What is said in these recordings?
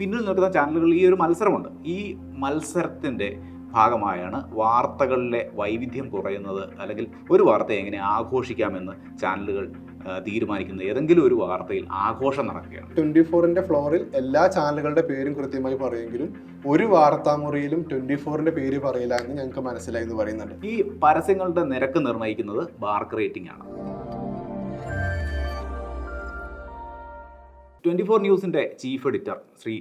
പിന്നിൽ നിൽക്കുന്ന ചാനലുകളിൽ ഈ ഒരു മത്സരമുണ്ട്. ഈ മത്സരത്തിന്റെ ഭാഗമായാണ് വാർത്തകളിലെ വൈവിധ്യം കുറയുന്നത്. അല്ലെങ്കിൽ ഒരു വാർത്തയെ എങ്ങനെ ആഘോഷിക്കാമെന്ന് ചാനലുകൾ തീരുമാനിക്കുന്നത് ഏതെങ്കിലും ഒരു വാർത്തയിൽ ആഘോഷം നടക്കുകയാണ്. ട്വന്റി ഫോറിന്റെ ഫ്ലോറിൽ എല്ലാ ചാനലുകളുടെ പേരും കൃത്യമായി പറയുമെങ്കിലും ഒരു വാർത്താമുറിയിലും ട്വന്റി ഫോറിന്റെ പേര് പറയില്ല എന്ന് ഞങ്ങൾക്ക് മനസ്സിലായി എന്ന് പറയുന്നുണ്ട്. ഈ പരസ്യങ്ങളുടെ നിരക്ക് നിർണയിക്കുന്നത് ബാർക്ക് റേറ്റിംഗ് ആണ്. ട്വന്റി ഫോർ ന്യൂസിന്റെ chief editor Shri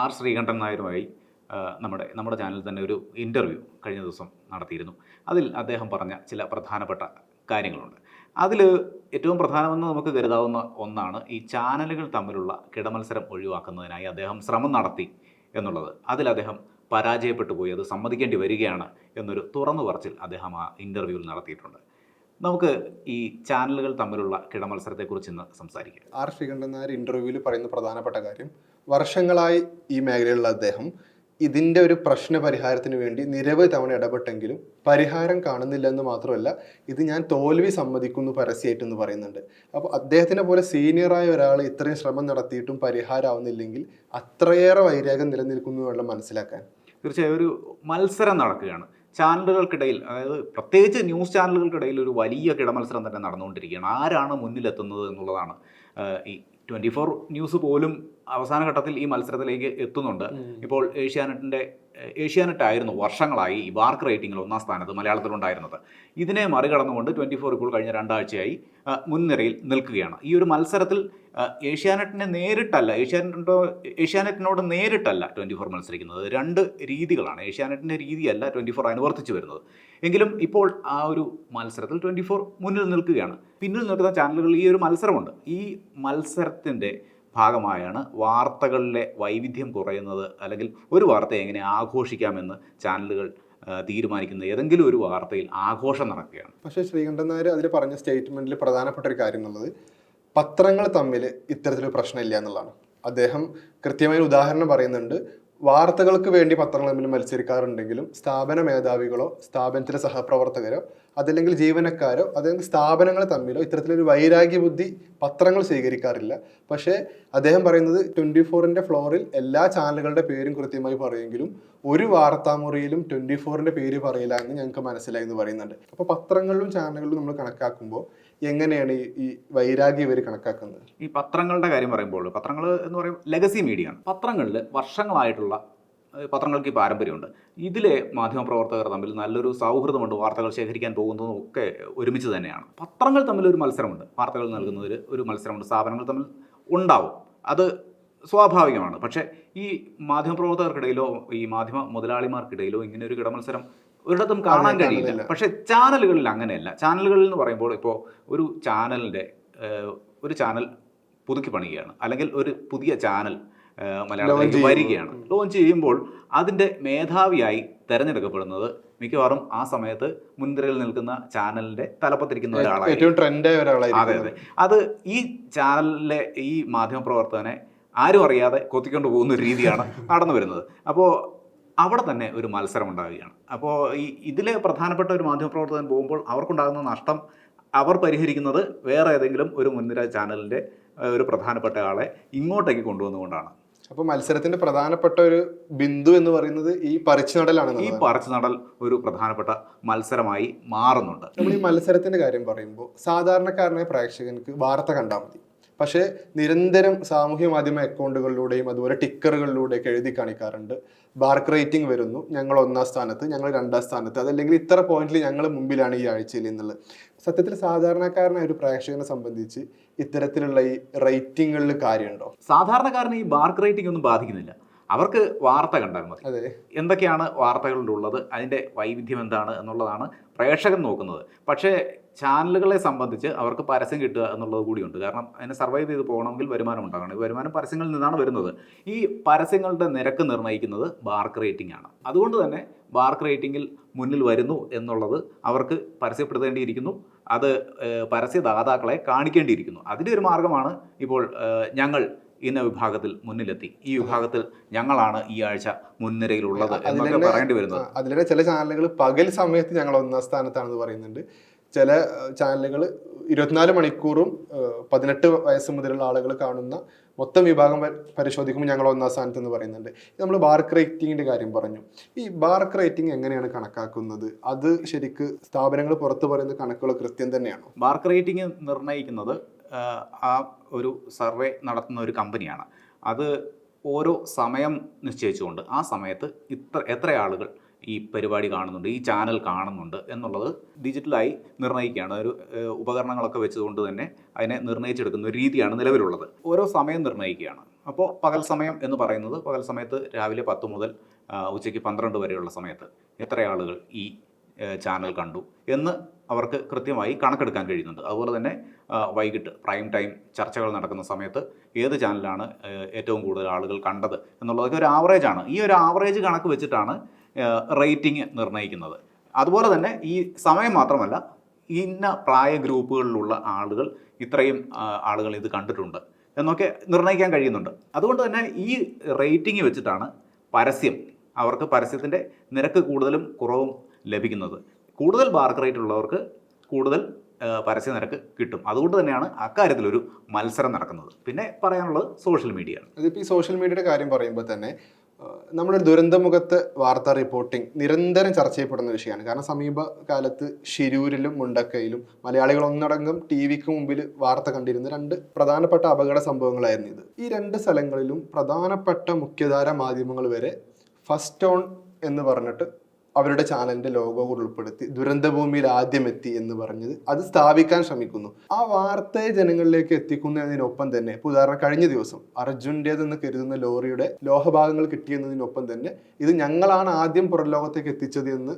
R Sreekandan നായരുമായി നമ്മുടെ നമ്മുടെ ചാനലിൽ തന്നെ ഒരു ഇന്റർവ്യൂ കഴിഞ്ഞ ദിവസം നടത്തിയിരുന്നു. അതിൽ അദ്ദേഹം പറഞ്ഞ ചില പ്രധാനപ്പെട്ട കാര്യങ്ങളുണ്ട്. അതിൽ ഏറ്റവും പ്രധാനമെന്ന് നമുക്ക് കരുതാവുന്ന ഒന്നാണ് ഈ ചാനലുകൾ തമ്മിലുള്ള കിടമത്സരം ഒഴിവാക്കുന്നതിനായി അദ്ദേഹം ശ്രമം നടത്തി എന്നുള്ളത്. അതിൽ അദ്ദേഹം പരാജയപ്പെട്ടു പോയി അത് സമ്മതിക്കേണ്ടി വരികയാണ് എന്നൊരു തുറന്നു പറച്ചിൽ അദ്ദേഹം ആ ഇന്റർവ്യൂവിൽ നടത്തിയിട്ടുണ്ട്. നമുക്ക് ഈ ചാനലുകൾ തമ്മിലുള്ള കിടമത്സരത്തെക്കുറിച്ച് ഇന്ന് സംസാരിക്കാം. ആർ ശ്രീകണ്ഠൻ നായർ ഇന്റർവ്യൂവിൽ പറയുന്ന പ്രധാനപ്പെട്ട കാര്യം വർഷങ്ങളായി ഈ മേഖലയിലുള്ള അദ്ദേഹം ഇതിന്റെ ഒരു പ്രശ്ന പരിഹാരത്തിന് വേണ്ടി നിരവധി തവണ ഇടപെട്ടെങ്കിലും പരിഹാരം കാണുന്നില്ല എന്ന് മാത്രമല്ല ഇത് ഞാൻ തോൽവി സമ്മതിക്കുന്നു പരസ്യമായിട്ടെന്ന് പറയുന്നുണ്ട്. അപ്പോൾ അദ്ദേഹത്തിനെ പോലെ സീനിയറായ ഒരാൾ ഇത്രയും ശ്രമം നടത്തിയിട്ടും പരിഹാരമാവുന്നില്ലെങ്കിൽ അത്രയേറെ വൈരാഗ്യം നിലനിൽക്കുന്നു എന്നുള്ള മനസ്സിലാക്കാൻ. തീർച്ചയായും ഒരു മത്സരം നടക്കുകയാണ്. ചാനലുകൾക്കിടയിൽ അതായത് പ്രത്യേകിച്ച് ന്യൂസ് ചാനലുകൾക്കിടയിൽ ഒരു വലിയ കിടമത്സരം തന്നെ നടന്നുകൊണ്ടിരിക്കുകയാണ്. ആരാണ് മുന്നിലെത്തുന്നത് എന്നുള്ളതാണ്. ഈ ട്വന്റി ഫോർ ന്യൂസ് പോലും അവസാന ഘട്ടത്തിൽ ഈ മത്സരത്തിലേക്ക് എത്തുന്നുണ്ട്. ഇപ്പോൾ ഏഷ്യാനെറ്റിന്റെ ഏഷ്യാനെറ്റ് ആയിരുന്നു വർഷങ്ങളായി ഈ വാർക്ക് റേറ്റിംഗിൽ ഒന്നാം സ്ഥാനത്ത് മലയാളത്തിലുണ്ടായിരുന്നത്. ഇതിനെ മറികടന്നുകൊണ്ട് ട്വന്റി ഫോർ ഇപ്പോൾ കഴിഞ്ഞ രണ്ടാഴ്ചയായി മുൻനിരയിൽ നിൽക്കുകയാണ്. ഈ ഒരു മത്സരത്തിൽ ഏഷ്യാനെറ്റിനെ നേരിട്ടല്ല ഏഷ്യാനെറ്റിന്റെ ഏഷ്യാനെറ്റിനോട് നേരിട്ടല്ല ട്വന്റി ഫോർ മത്സരിക്കുന്നത്. രണ്ട് രീതികളാണ്. ഏഷ്യാനെറ്റിന്റെ രീതിയല്ല ട്വന്റി ഫോർ അനുവർത്തിച്ചു വരുന്നത്. എങ്കിലും ഇപ്പോൾ ആ ഒരു മത്സരത്തിൽ ട്വന്റി ഫോർ മുന്നിൽ നിൽക്കുകയാണ്. പിന്നിൽ നിൽക്കുന്ന ചാനലുകളിൽ ഈ ഒരു മത്സരമുണ്ട്. ഈ മത്സരത്തിന്റെ ഭാഗമായാണ് വാർത്തകളിലെ വൈവിധ്യം കുറയുന്നത് അല്ലെങ്കിൽ ഒരു വാർത്തയെ എങ്ങനെ ആഘോഷിക്കാമെന്ന് ചാനലുകൾ തീരുമാനിക്കുന്ന ഏതെങ്കിലും ഒരു വാർത്തയിൽ ആഘോഷം നടക്കുകയാണ്. പക്ഷേ ശ്രീകണ്ഠൻ നായർ അതിൽ പറഞ്ഞ സ്റ്റേറ്റ്മെന്റിൽ പ്രധാനപ്പെട്ട ഒരു കാര്യം എന്നുള്ളത് പത്രങ്ങൾ തമ്മിൽ ഇത്തരത്തിലൊരു പ്രശ്നമില്ല എന്നുള്ളതാണ്. അദ്ദേഹം കൃത്യമായ ഉദാഹരണം പറയുന്നുണ്ട്. വാർത്തകൾക്ക് വേണ്ടി പത്രങ്ങൾ തമ്മിൽ മത്സരിക്കാറുണ്ടെങ്കിലും സ്ഥാപന മേധാവികളോ സ്ഥാപനത്തിലെ സഹപ്രവർത്തകരോ അതല്ലെങ്കിൽ ജീവനക്കാരോ അതല്ലെങ്കിൽ സ്ഥാപനങ്ങൾ തമ്മിലോ ഇത്തരത്തിലൊരു വൈരാഗ്യ ബുദ്ധി പത്രങ്ങൾ സ്വീകരിക്കാറില്ല. പക്ഷേ അദ്ദേഹം പറയുന്നത് ട്വന്റി ഫോറിന്റെ ഫ്ലോറിൽ എല്ലാ ചാനലുകളുടെ പേരും കൃത്യമായി പറയുമെങ്കിലും ഒരു വാർത്താമുറിയിലും ട്വന്റി ഫോറിന്റെ പേര് പറയില്ല എന്ന് ഞങ്ങൾക്ക് മനസ്സിലായി എന്ന് പറയുന്നുണ്ട്. അപ്പോൾ പത്രങ്ങളിലും ചാനലുകളിലും നമ്മൾ കണക്കാക്കുമ്പോൾ എങ്ങനെയാണ് ഈ വൈരാഗ്യം ഇവർ കണക്കാക്കുന്നത്? ഈ പത്രങ്ങളുടെ കാര്യം പറയുമ്പോൾ പത്രങ്ങൾ എന്ന് പറയും ലെഗസി മീഡിയ ആണ്. പത്രങ്ങളിൽ വർഷങ്ങളായിട്ടുള്ള പത്രങ്ങൾക്ക് ഈ പാരമ്പര്യമുണ്ട്. ഇതിലെ മാധ്യമപ്രവർത്തകർ തമ്മിൽ നല്ലൊരു സൗഹൃദമുണ്ട് വാർത്തകൾ ശേഖരിക്കാൻ പോകുന്നതും ഒക്കെ ഒരുമിച്ച് തന്നെയാണ്. പത്രങ്ങൾ തമ്മിൽ ഒരു മത്സരമുണ്ട്. വാർത്തകൾ നൽകുന്നതിൽ ഒരു മത്സരമുണ്ട് സ്ഥാപനങ്ങൾ തമ്മിൽ ഉണ്ടാവും. അത് സ്വാഭാവികമാണ്. പക്ഷേ ഈ മാധ്യമപ്രവർത്തകർക്കിടയിലോ ഈ മാധ്യമ മുതലാളിമാർക്കിടയിലോ ഇങ്ങനെ ഒരു കിടമത്സരം ഒരിടത്തും കാണാൻ കഴിയില്ല. പക്ഷെ ചാനലുകളിൽ അങ്ങനെയല്ല. ചാനലുകളിൽ എന്ന് പറയുമ്പോൾ ഇപ്പോൾ ഒരു ചാനലിന്റെ ഒരു ചാനൽ പുതുക്കി പണിയുകയാണ്. അല്ലെങ്കിൽ ഒരു പുതിയ ചാനൽ മലയാളത്തിലേക്ക് ചെയ്യുന്നു. വരികയാണ്. ലോഞ്ച് ചെയ്യുമ്പോൾ അതിന്റെ മേധാവിയായി തിരഞ്ഞെടുക്കപ്പെടുന്നത് മിക്കവാറും ആ സമയത്ത് മുൻനിരയിൽ നിൽക്കുന്ന ചാനലിന്റെ തലപ്പത്തിരിക്കുന്ന ഒരാളാണ് ഏറ്റവും ട്രെൻഡായ അതെ അതെ. അത് ഈ ചാനലിലെ ഈ മാധ്യമപ്രവർത്തകനെ ആരും അറിയാതെ കൊത്തിക്കൊണ്ട് പോകുന്ന ഒരു രീതിയാണ് നടന്നു വരുന്നത്. അപ്പോൾ അവിടെ തന്നെ ഒരു മത്സരം ഉണ്ടാവുകയാണ് അപ്പോൾ ഈ ഇതിൽ പ്രധാനപ്പെട്ട ഒരു മാധ്യമപ്രവർത്തകൻ പോകുമ്പോൾ അവർക്കുണ്ടാകുന്ന നഷ്ടം അവർ പരിഹരിക്കുന്നത് വേറെ ഏതെങ്കിലും ഒരു മുൻനിര ചാനലിന്റെ ഒരു പ്രധാനപ്പെട്ട ആളെ ഇങ്ങോട്ടേക്ക് കൊണ്ടുവന്നുകൊണ്ടാണ്. അപ്പോൾ മത്സരത്തിന്റെ പ്രധാനപ്പെട്ട ഒരു ബിന്ദു എന്ന് പറയുന്നത് ഈ പറിച്ചു നടലാണ് ഈ പറിച്ചു നടൽ ഒരു പ്രധാനപ്പെട്ട മത്സരമായി മാറുന്നുണ്ട്. നമ്മൾ ഈ മത്സരത്തിന്റെ കാര്യം പറയുമ്പോൾ സാധാരണക്കാരനായ പ്രേക്ഷകർക്ക് വാർത്ത കണ്ടാൽ മതി. പക്ഷേ നിരന്തരം സാമൂഹ്യ മാധ്യമ അക്കൗണ്ടുകളിലൂടെയും അതുപോലെ ടിക്കറുകളിലൂടെയൊക്കെ എഴുതി കാണിക്കാറുണ്ട്. ബാർക്ക് റേറ്റിംഗ് വരുന്നു. ഞങ്ങൾ ഒന്നാം സ്ഥാനത്ത് ഞങ്ങൾ രണ്ടാം സ്ഥാനത്ത്. അതല്ലെങ്കിൽ ഇത്ര പോയിന്റിൽ ഞങ്ങൾ മുമ്പിലാണ് ഈ ആഴ്ചയിൽ എന്നുള്ളത് സത്യത്തിൽ സാധാരണക്കാരനായ ഒരു പ്രേക്ഷകനെ സംബന്ധിച്ച് ഇത്തരത്തിലുള്ള ഈ റേറ്റിങ്ങുകളിൽ കാര്യമുണ്ടോ? സാധാരണക്കാരനെ ഈ ബാർക്ക് റേറ്റിംഗ് ഒന്നും ബാധിക്കുന്നില്ല. അവർക്ക് വാർത്ത കണ്ടാൽ മതി. എന്തൊക്കെയാണ് എന്തൊക്കെയാണ് വാർത്തകളിലുള്ളത് അതിന്റെ വൈവിധ്യം എന്താണ് എന്നുള്ളതാണ് പ്രേക്ഷകൻ നോക്കുന്നത്. പക്ഷേ ചാനലുകളെ സംബന്ധിച്ച് അവർക്ക് പരസ്യം കിട്ടുക എന്നുള്ളത് കൂടിയുണ്ട്. കാരണം അതിനെ സർവൈവ് ചെയ്ത് പോകണമെങ്കിൽ വരുമാനം ഉണ്ടാകണം. ഈ വരുമാനം പരസ്യങ്ങളിൽ നിന്നാണ് വരുന്നത്. ഈ പരസ്യങ്ങളുടെ നിരക്ക് നിർണയിക്കുന്നത് ബാർക്ക് റേറ്റിംഗ് ആണ്. അതുകൊണ്ട് തന്നെ ബാർക്ക് റേറ്റിംഗിൽ മുന്നിൽ വരുന്നു എന്നുള്ളത് അവർക്ക് പരസ്യപ്പെടുത്തേണ്ടിയിരിക്കുന്നു. അത് പരസ്യദാതാക്കളെ കാണിക്കേണ്ടിയിരിക്കുന്നു. അതിന്റെ ഒരു മാർഗമാണ് ഇപ്പോൾ ഞങ്ങൾ ഇന്ന വിഭാഗത്തിൽ മുന്നിലെത്തി. ഈ വിഭാഗത്തിൽ ഞങ്ങളാണ് ഈ ആഴ്ച മുൻനിരയിലുള്ളത് എന്നൊക്കെ പറയേണ്ടി വരുന്നത്. അതിലെ ചില ചാനലുകൾ പകൽ സമയത്ത് ഞങ്ങൾ ഒന്നാം സ്ഥാനത്താണെന്ന് പറയുന്നുണ്ട്. ചില ചാനലുകൾ ഇരുപത്തിനാല് മണിക്കൂറും പതിനെട്ട് വയസ്സ് മുതലുള്ള ആളുകൾ കാണുന്ന മൊത്തം വിഭാഗം പരിശോധിക്കുമ്പോൾ ഞങ്ങൾ ഒന്നാം സ്ഥാനത്ത് എന്ന് പറയുന്നുണ്ട് നമ്മൾ ബാർക്ക് റേറ്റിംഗിന്റെ കാര്യം പറഞ്ഞു. ഈ ബാർക്ക് റേറ്റിംഗ് എങ്ങനെയാണ് കണക്കാക്കുന്നത്? അത് ശരിക്ക് സ്ഥാപനങ്ങൾ പുറത്തു പറയുന്ന കണക്കുകൾ കൃത്യം തന്നെയാണോ? ബാർക്ക് റേറ്റിംഗ് നിർണയിക്കുന്നത് ആ, ഒരു സർവേ നടത്തുന്ന ഒരു കമ്പനിയാണ്. അത് ഓരോ സമയം നിശ്ചയിച്ചുകൊണ്ട് ആ സമയത്ത് ഇത്ര എത്ര ആളുകൾ ഈ പരിപാടി കാണുന്നുണ്ട് ഈ ചാനൽ കാണുന്നുണ്ട് എന്നുള്ളത് ഡിജിറ്റലായി നിർണയിക്കുകയാണ്. ഒരു ഉപകരണങ്ങളൊക്കെ വെച്ചുകൊണ്ട് തന്നെ അതിനെ നിർണയിച്ചെടുക്കുന്ന ഒരു രീതിയാണ് നിലവിലുള്ളത്. ഓരോ സമയം നിർണയിക്കുകയാണ്. അപ്പോൾ പകൽ സമയം എന്ന് പറയുന്നത് പകൽ സമയത്ത് രാവിലെ പത്ത് മുതൽ ഉച്ചയ്ക്ക് പന്ത്രണ്ട് വരെയുള്ള സമയത്ത് എത്ര ആളുകൾ ഈ ചാനൽ കണ്ടു എന്ന് അവർക്ക് കൃത്യമായി കണക്കെടുക്കാൻ കഴിയുന്നുണ്ട്. അതുപോലെ തന്നെ വൈകിട്ട് പ്രൈം ടൈം ചർച്ചകൾ നടക്കുന്ന സമയത്ത് ഏത് ചാനലാണ് ഏറ്റവും കൂടുതൽ ആളുകൾ കണ്ടത് എന്നുള്ളതൊക്കെ ഒരു ആവറേജ് ആണ്. ഈ ഒരു ആവറേജ് കണക്ക് വെച്ചിട്ടാണ് റേറ്റിംഗ് നിർണയിക്കുന്നത്. അതുപോലെ തന്നെ ഈ സമയം മാത്രമല്ല ഇന്ന പ്രായ ഗ്രൂപ്പുകളിലുള്ള ആളുകൾ ഇത്രയും ആളുകൾ ഇത് കണ്ടിട്ടുണ്ട് എന്നൊക്കെ നിർണയിക്കാൻ കഴിയുന്നുണ്ട്. അതുകൊണ്ട് തന്നെ ഈ റേറ്റിംഗ് വെച്ചിട്ടാണ് പരസ്യം അവർക്ക് പരസ്യത്തിന്റെ നിരക്ക് കൂടുതലും കുറവും ലഭിക്കുന്നത്. കൂടുതൽ ബാർക്ക് റേറ്റ് ഉള്ളവർക്ക് കൂടുതൽ പരസ്യ നിരക്ക് കിട്ടും. അതുകൊണ്ട് തന്നെയാണ് അക്കാര്യത്തിലൊരു മത്സരം നടക്കുന്നത്. പിന്നെ പറയാനുള്ളത് സോഷ്യൽ മീഡിയ ഇതിപ്പോൾ ഈ സോഷ്യൽ മീഡിയയുടെ കാര്യം പറയുമ്പോൾ തന്നെ നമ്മുടെ ദുരന്തമുഖത്ത് വാർത്താ റിപ്പോർട്ടിംഗ് നിരന്തരം ചർച്ച ചെയ്യപ്പെടുന്ന വിഷയമാണ്. കാരണം സമീപകാലത്ത് ശിരൂരിലും മുണ്ടക്കയിലും മലയാളികൾ ഒന്നടങ്കം ടി വിക്ക് മുമ്പിൽ വാർത്ത കണ്ടിരുന്ന രണ്ട് പ്രധാനപ്പെട്ട അപകട സംഭവങ്ങളായിരുന്നു ഇത്. ഈ രണ്ട് സ്ഥലങ്ങളിലും പ്രധാനപ്പെട്ട മുഖ്യധാര മാധ്യമങ്ങൾ വരെ ഫസ്റ്റ് ഓൺ എന്ന് പറഞ്ഞിട്ട് അവരുടെ ചാനലിന്റെ ലോഗോ ഉൾപ്പെടുത്തി ദുരന്തഭൂമിയിൽ ആദ്യം എത്തി എന്ന് പറഞ്ഞത് അത് സ്ഥാപിക്കാൻ ശ്രമിക്കുന്നു. ആ വാർത്തയെ ജനങ്ങളിലേക്ക് എത്തിക്കുന്നതിനൊപ്പം തന്നെ ഇപ്പൊ ഉദാഹരണം കഴിഞ്ഞ ദിവസം അർജുന്റേതെന്ന് കരുതുന്ന ലോറിയുടെ ലോഹഭാഗങ്ങൾ കിട്ടിയെന്നതിനൊപ്പം തന്നെ ഇത് ഞങ്ങളാണ് ആദ്യം പുറം ലോകത്തേക്ക് എത്തിച്ചത് എന്ന്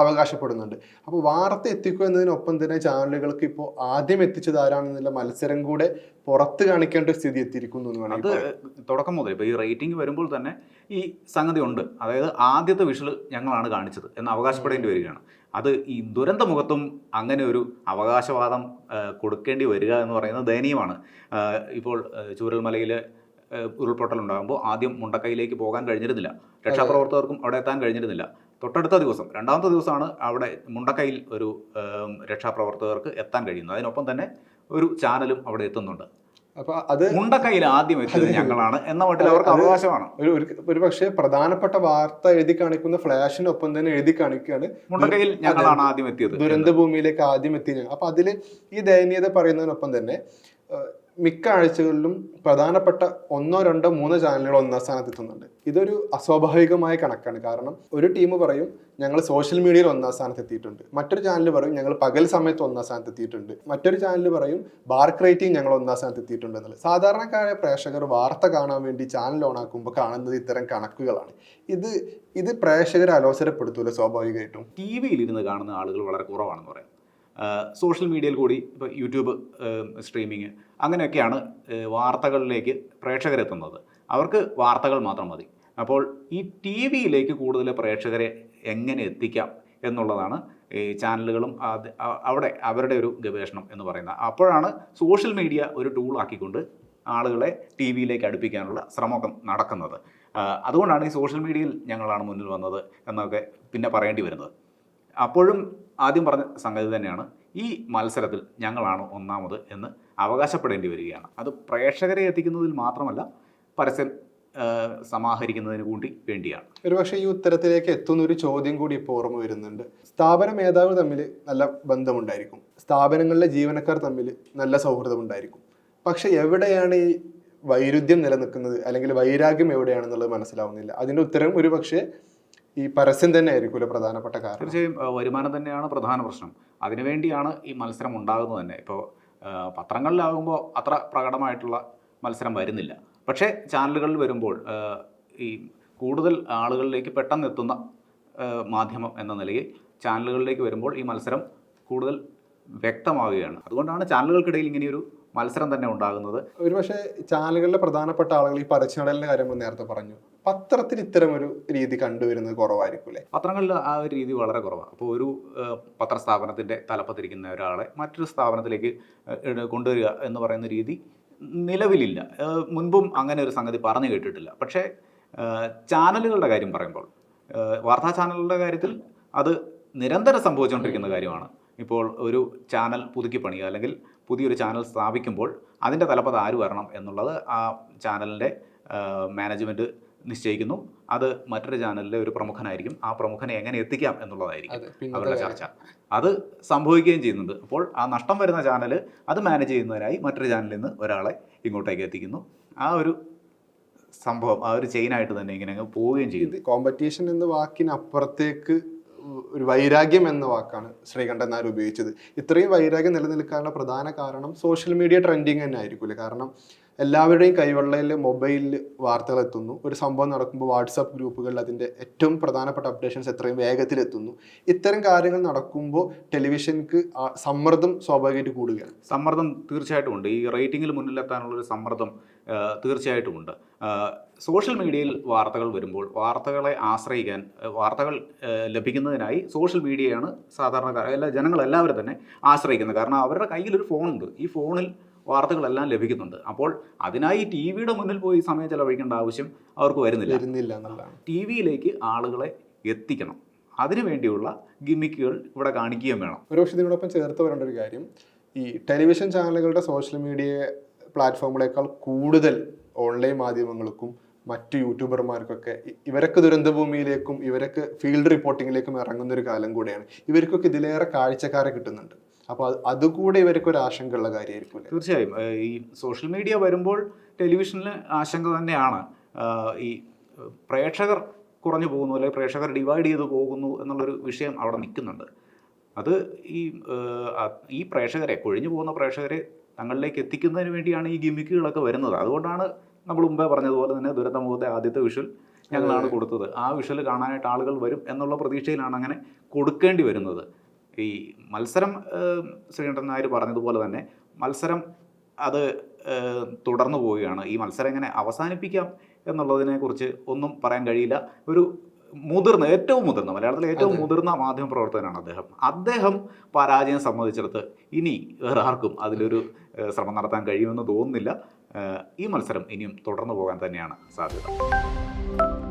അവകാശപ്പെടുന്നുണ്ട്. അപ്പോൾ വാർത്ത എത്തിക്കുക എന്നതിനൊപ്പം തന്നെ ചാനലുകൾക്ക് ഇപ്പോൾ ആദ്യം എത്തിച്ചത് ആരാണെന്നുള്ള മത്സരം കൂടെ പുറത്ത് കാണിക്കേണ്ട ഒരു സ്ഥിതി എത്തിയിരിക്കുന്നു എന്ന് അത് തുടക്കം മുതൽ ഇപ്പോൾ ഈ റേറ്റിംഗ് വരുമ്പോൾ തന്നെ ഈ സംഗതി ഉണ്ട്. അതായത് ആദ്യത്തെ വിഷൽ ഞങ്ങളാണ് കാണിച്ചത് എന്ന് അവകാശപ്പെടേണ്ടി വരികയാണ്. അത് ഈ ദുരന്തമുഖത്തും അങ്ങനെ ഒരു അവകാശവാദം കൊടുക്കേണ്ടി വരിക എന്ന് പറയുന്നത് ദയനീയമാണ്. ഇപ്പോൾ ചൂരൽമലയിൽ ഉരുൾപൊട്ടൽ ഉണ്ടാകുമ്പോൾ ആദ്യം മുണ്ടക്കൈയിലേക്ക് പോകാൻ കഴിഞ്ഞിരുന്നില്ല. രക്ഷാപ്രവർത്തകർക്കും അവിടെ എത്താൻ കഴിഞ്ഞിരുന്നില്ല. തൊട്ടടുത്ത ദിവസം രണ്ടാമത്തെ ദിവസമാണ് അവിടെ മുണ്ടക്കയിൽ ഒരു രക്ഷാപ്രവർത്തകർക്ക് എത്താൻ കഴിയുന്നത്. അതിനൊപ്പം തന്നെ ഒരു ചാനലും അവിടെ എത്തുന്നുണ്ട്. അപ്പൊ അത് മുണ്ടക്കയിൽ ആദ്യം എത്തിയത് ഞങ്ങളാണ് എന്ന മട്ടിൽ അവർക്ക് അവകാശമാണ്. ഒരു പക്ഷേ പ്രധാനപ്പെട്ട വാർത്ത എഴുതി കാണിക്കുന്ന ഫ്ലാഷിനൊപ്പം തന്നെ എഴുതി കാണിക്കുകയാണ്. മുണ്ടക്കയിൽ ഞങ്ങളാണ് ആദ്യം എത്തിയത് ദുരന്ത ഭൂമിയിലേക്ക് ആദ്യം എത്തി അപ്പൊ അതിൽ ഈ ദയനീയത പറയുന്നതിനൊപ്പം തന്നെ മിക്ക ആഴ്ചകളിലും പ്രധാനപ്പെട്ട ഒന്നോ രണ്ടോ മൂന്നോ ചാനലുകൾ ഒന്നാം സ്ഥാനത്ത് എത്തുന്നുണ്ട്. ഇതൊരു അസ്വാഭാവികമായ കണക്കാണ്. കാരണം ഒരു ടീം പറയും ഞങ്ങൾ സോഷ്യൽ മീഡിയയിൽ ഒന്നാം സ്ഥാനത്ത് എത്തിയിട്ടുണ്ട്. മറ്റൊരു ചാനൽ പറയും ഞങ്ങൾ പകൽ സമയത്ത് ഒന്നാം സ്ഥാനത്ത് എത്തിയിട്ടുണ്ട്. മറ്റൊരു ചാനൽ പറയും ബാർക്ക് റേറ്റിംഗ് ഞങ്ങൾ ഒന്നാം സ്ഥാനത്ത് എത്തിയിട്ടുണ്ട് എന്നുള്ളത്. സാധാരണക്കാരായ പ്രേക്ഷകർ വാർത്ത കാണാൻ വേണ്ടി ചാനൽ ഓൺ ആക്കുമ്പോൾ കാണുന്നത് ഇത്തരം കണക്കുകളാണ്. ഇത് ഇത് പ്രേക്ഷകരെ അലോസരപ്പെടുത്തൂല സ്വാഭാവികമായിട്ടും. ടി വിയിൽ ഇരുന്ന് കാണുന്ന ആളുകൾ വളരെ കുറവാണെന്ന് പറയാം. സോഷ്യൽ മീഡിയയിൽ കൂടി ഇപ്പോൾ യൂട്യൂബ് സ്ട്രീമിങ് അങ്ങനെയൊക്കെയാണ് വാർത്തകളിലേക്ക് പ്രേക്ഷകരെത്തുന്നത്. അവർക്ക് വാർത്തകൾ മാത്രം മതി. അപ്പോൾ ഈ ടി വിയിലേക്ക് കൂടുതൽ പ്രേക്ഷകരെ എങ്ങനെ എത്തിക്കാം എന്നുള്ളതാണ് ഈ ചാനലുകളും അത് അവിടെ അവരുടെ ഒരു ഗവേഷണം എന്ന് പറയുന്നത്. അപ്പോഴാണ് സോഷ്യൽ മീഡിയ ഒരു ടൂൾ ആക്കിക്കൊണ്ട് ആളുകളെ ടി വിയിലേക്ക് അടുപ്പിക്കാനുള്ള ശ്രമമൊക്കെ നടക്കുന്നത്. അതുകൊണ്ടാണ് ഈ സോഷ്യൽ മീഡിയയിൽ ഞങ്ങളാണ് മുന്നിൽ വന്നത് എന്നൊക്കെ പിന്നെ പറയേണ്ടി വരുന്നത്. അപ്പോഴും ആദ്യം പറഞ്ഞ സംഗതി തന്നെയാണ്. ഈ മത്സരത്തിൽ ഞങ്ങളാണ് ഒന്നാമത് എന്ന് അവകാശപ്പെടേണ്ടി വരികയാണ്. അത് പ്രേക്ഷകരെ എത്തിക്കുന്നതിൽ മാത്രമല്ല പരസ്യം സമാഹരിക്കുന്നതിന് കൂടി വേണ്ടിയാണ്. ഒരുപക്ഷെ ഈ ഉത്തരത്തിലേക്ക് എത്തുന്ന ഒരു ചോദ്യം കൂടി ഇപ്പോൾ ഓർമ്മ വരുന്നുണ്ട്. സ്ഥാപന മേധാവ് തമ്മിൽ നല്ല ബന്ധമുണ്ടായിരിക്കും. സ്ഥാപനങ്ങളിലെ ജീവനക്കാർ തമ്മിൽ നല്ല സൗഹൃദമുണ്ടായിരിക്കും. പക്ഷെ എവിടെയാണ് ഈ വൈരുദ്ധ്യം നിലനിൽക്കുന്നത്? അല്ലെങ്കിൽ വൈരാഗ്യം എവിടെയാണെന്നുള്ളത് മനസ്സിലാവുന്നില്ല. അതിന്റെ ഉത്തരം ഒരു പക്ഷേ ഈ പരസ്യം തന്നെ ആയിരിക്കുമല്ലോ പ്രധാനപ്പെട്ട കാരണം? തീർച്ചയായും വരുമാനം തന്നെയാണ് പ്രധാന പ്രശ്നം. അതിനുവേണ്ടിയാണ് ഈ മത്സരം ഉണ്ടാകുന്നത് തന്നെ. ഇപ്പോൾ പത്രങ്ങളിലാകുമ്പോൾ അത്ര പ്രകടമായിട്ടുള്ള മത്സരം വരുന്നില്ല. പക്ഷേ ചാനലുകളിൽ വരുമ്പോൾ ഈ കൂടുതൽ ആളുകളിലേക്ക് പെട്ടെന്ന് എത്തുന്ന മാധ്യമം എന്ന നിലയിൽ ചാനലുകളിലേക്ക് വരുമ്പോൾ ഈ മത്സരം കൂടുതൽ വ്യക്തമാവുകയാണ്. അതുകൊണ്ടാണ് ചാനലുകൾക്കിടയിൽ ഇങ്ങനെയൊരു മത്സരം തന്നെ ഉണ്ടാകുന്നത്. ഒരു പക്ഷേ ചാനലുകളിലെ പ്രധാനപ്പെട്ട ആളുകൾ ഈ പരസ്യനടലിന്റെ കാര്യം നേരത്തെ പറഞ്ഞു. പത്രത്തിൽ ഇത്തരം ഒരു രീതി കണ്ടുവരുന്നത് കുറവായിരിക്കും അല്ലേ? പത്രങ്ങളിൽ ആ ഒരു രീതി വളരെ കുറവാണ് അപ്പോൾ ഒരു പത്രസ്ഥാപനത്തിന്റെ തലപ്പത്തിരിക്കുന്ന ഒരാളെ മറ്റൊരു സ്ഥാപനത്തിലേക്ക് കൊണ്ടുവരിക എന്ന് പറയുന്ന രീതി നിലവിലില്ല. മുൻപും അങ്ങനെ ഒരു സംഗതി പറഞ്ഞു കേട്ടിട്ടില്ല. പക്ഷേ ചാനലുകളുടെ കാര്യം പറയുമ്പോൾ വാർത്താ ചാനലുകളുടെ കാര്യത്തിൽ അത് നിരന്തരം സംഭവിച്ചുകൊണ്ടിരിക്കുന്ന കാര്യമാണ്. ഇപ്പോൾ ഒരു ചാനൽ പുതുക്കി പണിയുക അല്ലെങ്കിൽ പുതിയൊരു ചാനൽ സ്ഥാപിക്കുമ്പോൾ അതിന്റെ തലപ്പത് ആര് വരണം എന്നുള്ളത് ആ ചാനലിന്റെ മാനേജ്മെന്റ് നിശ്ചയിക്കുന്നു. അത് മറ്റൊരു ചാനലിലെ ഒരു പ്രമുഖനായിരിക്കും. ആ പ്രമുഖനെ എങ്ങനെ എത്തിക്കാം എന്നുള്ളതായിരിക്കും അവരുടെ ചർച്ച. അത് സംഭവിക്കുകയും ചെയ്യുന്നുണ്ട്. അപ്പോൾ ആ നഷ്ടം വരുന്ന ചാനൽ അത് മാനേജ് ചെയ്യുന്നതിനായി മറ്റൊരു ചാനലിൽ നിന്ന് ഒരാളെ ഇങ്ങോട്ടേക്ക് എത്തിക്കുന്നു. ആ ഒരു സംഭവം ആ ഒരു ചെയിനായിട്ട് തന്നെ ഇങ്ങനെ അങ്ങ് പോവുകയും ചെയ്യുന്നു. കോമ്പറ്റീഷൻ എന്ന വാക്കിനപ്പുറത്തേക്ക് ഒരു വൈരാഗ്യം എന്ന വാക്കാണ് ശ്രീകണ്ഠൻ നായർ ഉപയോഗിച്ചത്. ഇത്രയും വൈരാഗ്യം നിലനിൽക്കാനുള്ള പ്രധാന കാരണം സോഷ്യൽ മീഡിയ ട്രെൻഡിങ് തന്നെ ആയിരിക്കില്ല കാരണം എല്ലാവരുടെയും കൈവെള്ളയിൽ മൊബൈലിൽ വാർത്തകൾ എത്തുന്നു. ഒരു സംഭവം നടക്കുമ്പോൾ വാട്സാപ്പ് ഗ്രൂപ്പുകളിൽ അതിന്റെ ഏറ്റവും പ്രധാനപ്പെട്ട അപ്ഡേഷൻസ് എത്രയും വേഗത്തിൽ എത്തുന്നു. ഇത്തരം കാര്യങ്ങൾ നടക്കുമ്പോൾ ടെലിവിഷൻക്ക് സമ്മർദ്ദം സ്വാഭാവികമായിട്ട് കൂടുകയാണ്. സമ്മർദ്ദം തീർച്ചയായിട്ടും ഉണ്ട്. ഈ റേറ്റിംഗിൽ മുന്നിലെത്താനുള്ളൊരു സമ്മർദ്ദം ആ, തീർച്ചയായിട്ടും ഉണ്ട്. സോഷ്യൽ മീഡിയയിൽ വാർത്തകൾ വരുമ്പോൾ വാർത്തകളെ ആശ്രയിക്കാൻ വാർത്തകൾ ലഭിക്കുന്നതിനായി സോഷ്യൽ മീഡിയയാണ് സാധാരണക്കാർ എല്ലാ ജനങ്ങളെല്ലാവരും തന്നെ ആശ്രയിക്കുന്നത്. കാരണം അവരുടെ കയ്യിലൊരു ഫോണുണ്ട്. ഈ ഫോണിൽ വാർത്തകളെല്ലാം ലഭിക്കുന്നുണ്ട്. അപ്പോൾ അതിനായി ടി വിയുടെ മുന്നിൽ പോയി സമയം ചെലവഴിക്കേണ്ട ആവശ്യം അവർക്ക് വരുന്നില്ല. വരുന്നില്ല ടി വിയിലേക്ക് ആളുകളെ എത്തിക്കണം. അതിനു വേണ്ടിയുള്ള ഗിമിക്കുകൾ ഇവിടെ കാണിക്കുകയും വേണം. ഒരു പക്ഷേ ഇതിനോടൊപ്പം ചേർത്ത് വരേണ്ട ഒരു കാര്യം ഈ ടെലിവിഷൻ ചാനലുകളുടെ സോഷ്യൽ മീഡിയ പ്ലാറ്റ്ഫോമുകളേക്കാൾ കൂടുതൽ ഓൺലൈൻ മാധ്യമങ്ങൾക്കും മറ്റു യൂട്യൂബർമാർക്കൊക്കെ ഇവരൊക്കെ ദുരന്തഭൂമിയിലേക്കും ഇവരൊക്കെ ഫീൽഡ് റിപ്പോർട്ടിങ്ങിലേക്കും ഇറങ്ങുന്ന ഒരു കാലം കൂടെയാണ്. ഇവർക്കൊക്കെ ഇതിലേറെ കാഴ്ചക്കാരെ കിട്ടുന്നുണ്ട്. അപ്പോൾ അത് അതുകൂടെ ഇവർക്ക് ഒരു ആശങ്കയുള്ള കാര്യമായിരിക്കും തീർച്ചയായും. ഈ സോഷ്യൽ മീഡിയ വരുമ്പോൾ ടെലിവിഷനിൽ ആശങ്ക തന്നെയാണ്. ഈ പ്രേക്ഷകർ കുറഞ്ഞു പോകുന്നു അല്ലെങ്കിൽ പ്രേക്ഷകർ ഡിവൈഡ് ചെയ്തു പോകുന്നു എന്നുള്ളൊരു വിഷയം അവിടെ നിൽക്കുന്നുണ്ട്. അത് ഈ ഈ പ്രേക്ഷകരെ കൊഴിഞ്ഞു പോകുന്ന പ്രേക്ഷകരെ തങ്ങളിലേക്ക് എത്തിക്കുന്നതിന് വേണ്ടിയാണ് ഈ ഗിമിക്കുകളൊക്കെ വരുന്നത്. അതുകൊണ്ടാണ് നമ്മൾ മുമ്പേ പറഞ്ഞതുപോലെ തന്നെ ദുരന്തമുഖത്തെ ആദ്യത്തെ വിഷ്വൽ ഞങ്ങളാണ് കൊടുത്തത്. ആ വിഷ്വൽ കാണാനായിട്ട് ആളുകൾ വരും എന്നുള്ള പ്രതീക്ഷയിലാണ് അങ്ങനെ കൊടുക്കേണ്ടി വരുന്നത്. ഈ മത്സരം ശ്രീകണ്ഠൻ നായർ പറഞ്ഞതുപോലെ തന്നെ മത്സരം അത് തുടർന്നു പോവുകയാണ്. ഈ മത്സരം എങ്ങനെ അവസാനിപ്പിക്കാം എന്നുള്ളതിനെക്കുറിച്ച് ഒന്നും പറയാൻ കഴിയില്ല. ഒരു മുതിർന്ന ഏറ്റവും മുതിർന്ന മലയാളത്തിലെ ഏറ്റവും. മുതിർന്ന മാധ്യമ പ്രവർത്തകനാണ് അദ്ദേഹം. അദ്ദേഹം പരാജയം സമ്മതിച്ചെടുത്ത് ഇനി വേറെ ആർക്കും അതിലൊരു ശ്രമം നടത്താൻ കഴിയുമെന്ന് തോന്നുന്നില്ല. ഈ മത്സരം ഇനിയും തുടർന്നു പോകാൻ തന്നെയാണ് സാധ്യത.